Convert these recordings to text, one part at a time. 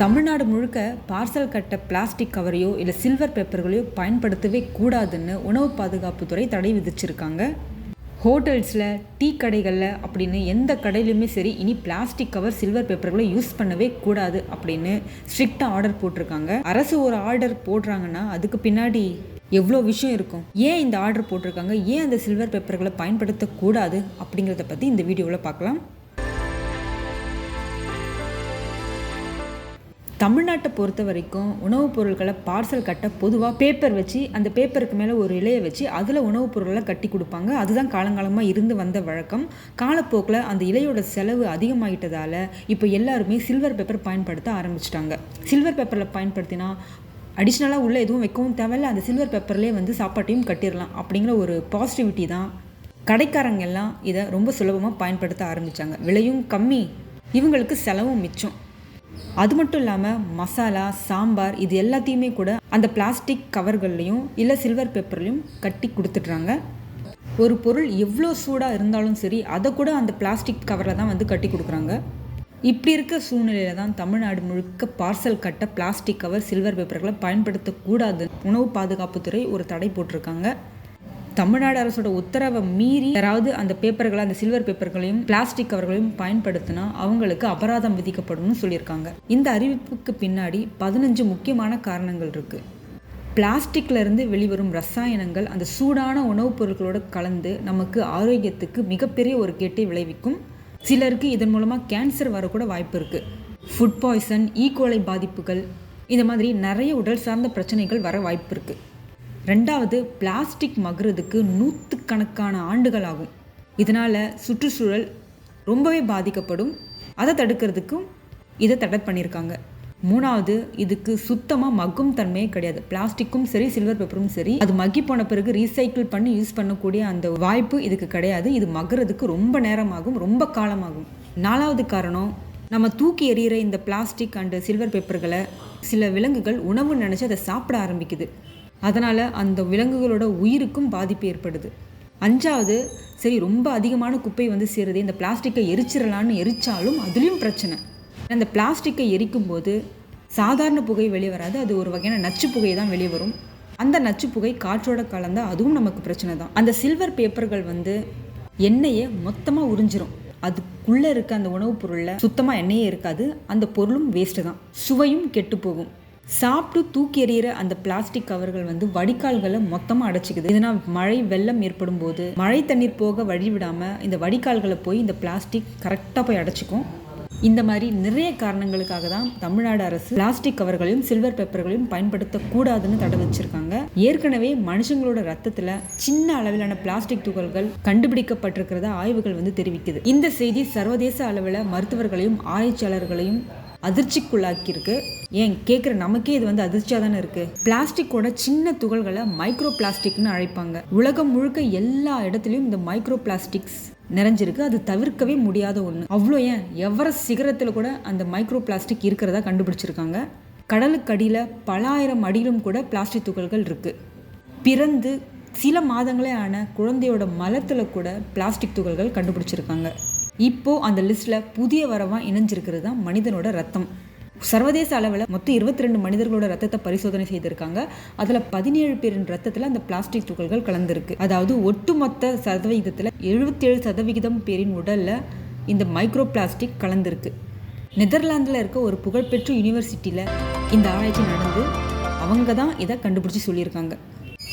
தமிழ்நாடு முழுக்க பார்சல் கட்ட பிளாஸ்டிக் கவரையோ இல்லை சில்வர் பேப்பர்களையோ பயன்படுத்தவே கூடாதுன்னு உணவு பாதுகாப்புத்துறை தடை விதிச்சிருக்காங்க. ஹோட்டல்ஸில் டீ கடைகளில் அப்படின்னு எந்த கடையிலுமே சரி இனி பிளாஸ்டிக் கவர் சில்வர் பேப்பர்களை யூஸ் பண்ணவே கூடாது அப்படின்னு ஸ்ட்ரிக்டாக ஆர்டர் போட்டிருக்காங்க. அரசு ஒரு ஆர்டர் போடுறாங்கன்னா அதுக்கு பின்னாடி எவ்வளோ விஷயம் இருக்கும்? ஏன் இந்த ஆர்டர் போட்டிருக்காங்க? ஏன் அந்த சில்வர் பேப்பர்களை பயன்படுத்தக்கூடாது? அப்படிங்கிறத பற்றி இந்த வீடியோவில் பார்க்கலாம். தமிழ்நாட்டை பொறுத்த வரைக்கும் உணவுப் பொருட்களை பார்சல் கட்ட பொதுவாக பேப்பர் வச்சு அந்த பேப்பருக்கு மேலே ஒரு இலையை வச்சு அதில் உணவுப் பொருட்களை கட்டி கொடுப்பாங்க. அதுதான் காலங்காலமாக இருந்து வந்த வழக்கம். காலப்போக்கில் அந்த இலையோட செலவு அதிகமாகிட்டதால் இப்போ எல்லாருமே சில்வர் பேப்பர் பயன்படுத்த ஆரம்பிச்சிட்டாங்க. சில்வர் பேப்பரில் பயன்படுத்தினா அடிஷ்னலாக உள்ளே எதுவும் வைக்கவும் தேவையில்ல. அந்த சில்வர் பேப்பர்லேயே வந்து சாப்பாட்டையும் கட்டிடலாம் அப்படிங்கிற ஒரு பாசிட்டிவிட்டி தான். கடைக்காரங்க எல்லாம் இதை ரொம்ப சுலபமாக பயன்படுத்த ஆரம்பித்தாங்க விலையும் கம்மி. இவங்களுக்கு செலவும் மிச்சம். அது மட்டும் இல்லாமல் மசாலா சாம்பார் இது எல்லாத்தையுமே கூட அந்த பிளாஸ்டிக் கவர்கள்லையும் இல்லை சில்வர் பேப்பர்லையும் கட்டி கொடுத்துட்றாங்க. ஒரு பொருள் எவ்வளோ சூடாக இருந்தாலும் சரி அதை கூட அந்த பிளாஸ்டிக் கவரில் தான் வந்து கட்டி கொடுக்குறாங்க. இப்படி இருக்க சூழ்நிலையில தான் தமிழ்நாடு முழுக்க பார்சல் கட்ட பிளாஸ்டிக் கவர் சில்வர் பேப்பர்களை பயன்படுத்தக்கூடாது உணவு பாதுகாப்புத்துறை ஒரு தடை போட்டிருக்காங்க. தமிழ்நாடு அரசோட உத்தரவை மீறி யாராவது அந்த பேப்பர்களை அந்த சில்வர் பேப்பர்களையும் பிளாஸ்டிக் கவர்களையும் பயன்படுத்தினா அவங்களுக்கு அபராதம் விதிக்கப்படும்னு சொல்லியிருக்காங்க. இந்த அறிவிப்புக்கு பின்னாடி பதினஞ்சு முக்கியமான காரணங்கள் இருக்கு. பிளாஸ்டிக்லேருந்து வெளிவரும் ரசாயனங்கள் அந்த சூடான உணவுப் பொருட்களோடு கலந்து நமக்கு ஆரோக்கியத்துக்கு மிகப்பெரிய ஒரு கேட்டை விளைவிக்கும். சிலருக்கு இதன் மூலமாக கேன்சர் வரக்கூட வாய்ப்பு இருக்குது ஃபுட் பாய்சன் ஈகோலை பாதிப்புகள் இந்த மாதிரி நிறைய உடல் சார்ந்த பிரச்சனைகள் வர வாய்ப்பு இருக்குது ரெண்டாவது பிளாஸ்டிக் மகுறதுக்கு நூற்றுக்கணக்கான ஆண்டுகள் ஆகும் இதனால் சுற்றுச்சூழல் ரொம்பவே பாதிக்கப்படும். அதை தடுக்கிறதுக்கும் இதை தடை பண்ணியிருக்காங்க மூணாவது இதுக்கு சுத்தமாக மக்கும் தன்மையே கிடையாது. பிளாஸ்டிக்கும் சரி சில்வர் பேப்பரும் சரி அது மக்கி போன பிறகு ரீசைக்கிள் பண்ணி யூஸ் பண்ணக்கூடிய அந்த வாய்ப்பு இதுக்கு கிடையாது. இது மகுறதுக்கு ரொம்ப நேரமாகும் ரொம்ப காலமாகும். நாலாவது காரணம் நம்ம தூக்கி எறிகிற இந்த பிளாஸ்டிக் அண்டு சில்வர் பேப்பர்களை சில விலங்குகள் உணவு நினச்சி அதை சாப்பிட ஆரம்பிக்குது. அதனால் அந்த விலங்குகளோட உயிருக்கும் பாதிப்பு ஏற்படுது. அஞ்சாவது சரி ரொம்ப அதிகமான குப்பை வந்து சேருது. இந்த பிளாஸ்டிக்கை எரிச்சிடலான்னு எரிச்சாலும் அதுலேயும் பிரச்சனை. அந்த பிளாஸ்டிக்கை எரிக்கும் போது சாதாரண புகை வெளியே வராது. அது ஒரு வகையான நச்சு புகை தான் வெளியே வரும். அந்த நச்சு புகை காற்றோட கலந்தால் அதுவும் நமக்கு பிரச்சனை தான். அந்த சில்வர் பேப்பர்கள் வந்து எண்ணெயை மொத்தமாக உறிஞ்சிரும். அதுக்குள்ளே இருக்க அந்த உணவுப் பொருளில் சுத்தமாக எண்ணெயே இருக்காது. அந்த பொருளும் வேஸ்ட்டு தான். சுவையும் கெட்டு போகும். சாப்பிட்டு தூக்கி எறிகிற அந்த பிளாஸ்டிக் கவர்கள் வந்து வடிகால்களை மொத்தமாக அடைச்சிக்குது. இதனால் மழை வெள்ளம் ஏற்படும் போது மழை தண்ணீர் போக வழி விடாமல் இந்த வடிகால்களை போய் இந்த பிளாஸ்டிக் கரெக்டாக போய் அடைச்சிக்கும். இந்த மாதிரி நிறைய காரணங்களுக்காக தான் தமிழ்நாடு அரசு பிளாஸ்டிக் கவர்களையும் சில்வர் பேப்பர்களையும் பயன்படுத்தக்கூடாதுன்னு தடை வச்சிருக்காங்க. ஏற்கனவே மனுஷங்களோட ரத்தத்தில் சின்ன அளவிலான பிளாஸ்டிக் துகள்கள் கண்டுபிடிக்கப்பட்டிருக்கிறத ஆய்வுகள் வந்து தெரிவிக்குது. இந்த செய்தி சர்வதேச அளவில் மருத்துவர்களையும் ஆராய்ச்சியாளர்களையும் அதிர்ச்சிக்குள்ளாக்கியிருக்கு. ஏன் கேட்குற நமக்கே இது வந்து அதிர்ச்சியாக தானே இருக்குது பிளாஸ்டிக்கோட சின்ன துகள்களை மைக்ரோ பிளாஸ்டிக்னு அழைப்பாங்க. உலகம் முழுக்க எல்லா இடத்துலையும் இந்த மைக்ரோ பிளாஸ்டிக்ஸ் நிறைஞ்சிருக்கு. அது தவிர்க்கவே முடியாத ஒன்று அவ்வளோ ஏன்? எவரெஸ்ட் சிகரத்தில் கூட அந்த மைக்ரோ பிளாஸ்டிக் இருக்கிறதா கண்டுபிடிச்சிருக்காங்க. கடலுக்கு அடியில் பல ஆயிரம் அடியிலும் கூட பிளாஸ்டிக் துகள்கள் இருக்குது பிறந்து சில மாதங்களே ஆன குழந்தையோட மலத்தில் கூட பிளாஸ்டிக் துகள்கள் கண்டுபிடிச்சிருக்காங்க. இப்போ அந்த லிஸ்ட்டில் புதிய வரவாக இணைஞ்சிருக்கிறது தான் மனிதனோட ரத்தம். சர்வதேச அளவில் மொத்தம் இருபத்தி ரெண்டு மனிதர்களோட ரத்தத்தை பரிசோதனை செய்திருக்காங்க. அதில் பதினேழு பேரின் ரத்தத்தில் அந்த பிளாஸ்டிக் துகள்கள் கலந்துருக்கு. அதாவது ஒட்டுமொத்த சதவிகிதத்தில் எழுபத்தேழு சதவிகிதம் பேரின் உடலில் இந்த மைக்ரோ பிளாஸ்டிக் கலந்துருக்கு. நெதர்லாந்தில் இருக்க ஒரு புகழ்பெற்ற யூனிவர்சிட்டியில் இந்த ஆராய்ச்சி நடந்து அவங்க தான் இதை கண்டுபிடிச்சி சொல்லியிருக்காங்க.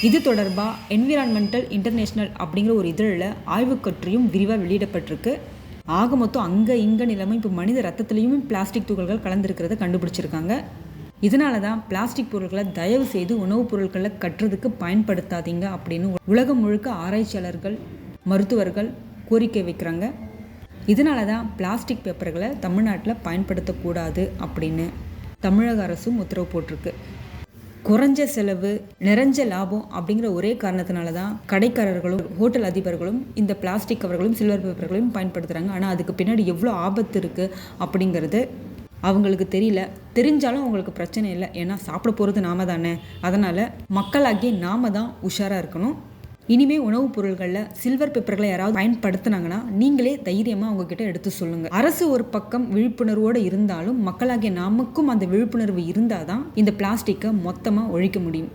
இது தொடர்பாக என்விரான்மெண்டல் இன்டர்நேஷ்னல் அப்படிங்கிற ஒரு இதழில் ஆய்வுக்கற்றையும் விரிவாக வெளியிடப்பட்டிருக்கு. ஆக மொத்தம் அங்கே இங்கே நிலைமை இப்போ மனித ரத்தத்துலேயும் பிளாஸ்டிக் துகள்கள் கலந்துருக்கிறத கண்டுபிடிச்சிருக்காங்க. இதனால தான் பிளாஸ்டிக் பொருட்களை தயவு செய்து உணவுப் பொருட்களை கட்டுறதுக்கு பயன்படுத்தாதீங்க அப்படின்னு உலகம் முழுக்க ஆராய்ச்சியாளர்கள் மருத்துவர்கள் கோரிக்கை வைக்கிறாங்க. இதனால தான் பிளாஸ்டிக் பேப்பர்களை தமிழ்நாட்டில் பயன்படுத்தக்கூடாது அப்படின்னு தமிழக அரசும் உத்தரவு போட்டிருக்கு. குறைஞ்ச செலவு நிறைஞ்ச லாபம் அப்படிங்கிற ஒரே காரணத்தினால தான் கடைக்காரர்களும் ஹோட்டல் அதிபர்களும் இந்த பிளாஸ்டிக் கவர்களும் சில்வர் பேப்பர்களையும் பயன்படுத்துகிறாங்க ஆனால் அதுக்கு பின்னாடி எவ்வளோ ஆபத்து இருக்குது அப்படிங்கிறது அவங்களுக்கு தெரியல. தெரிஞ்சாலும் அவங்களுக்கு பிரச்சனை இல்லை. ஏன்னா சாப்பிட போகிறது நாம தானே. அதனால் மக்களாகிய நாம தான் உஷாராக இருக்கணும். இனிமே உணவுப் பொருள்களில் சில்வர் பேப்பர்களை யாராவது பயன்படுத்தினாங்கன்னா நீங்களே தைரியமாக அவங்கக்கிட்ட எடுத்து சொல்லுங்க. அரசு ஒரு பக்கம் விழிப்புணர்வோடு இருந்தாலும் மக்களாகிய நமக்கும் அந்த விழிப்புணர்வு இருந்தால் தான் இந்த பிளாஸ்டிக்கை மொத்தமாக ஒழிக்க முடியும்.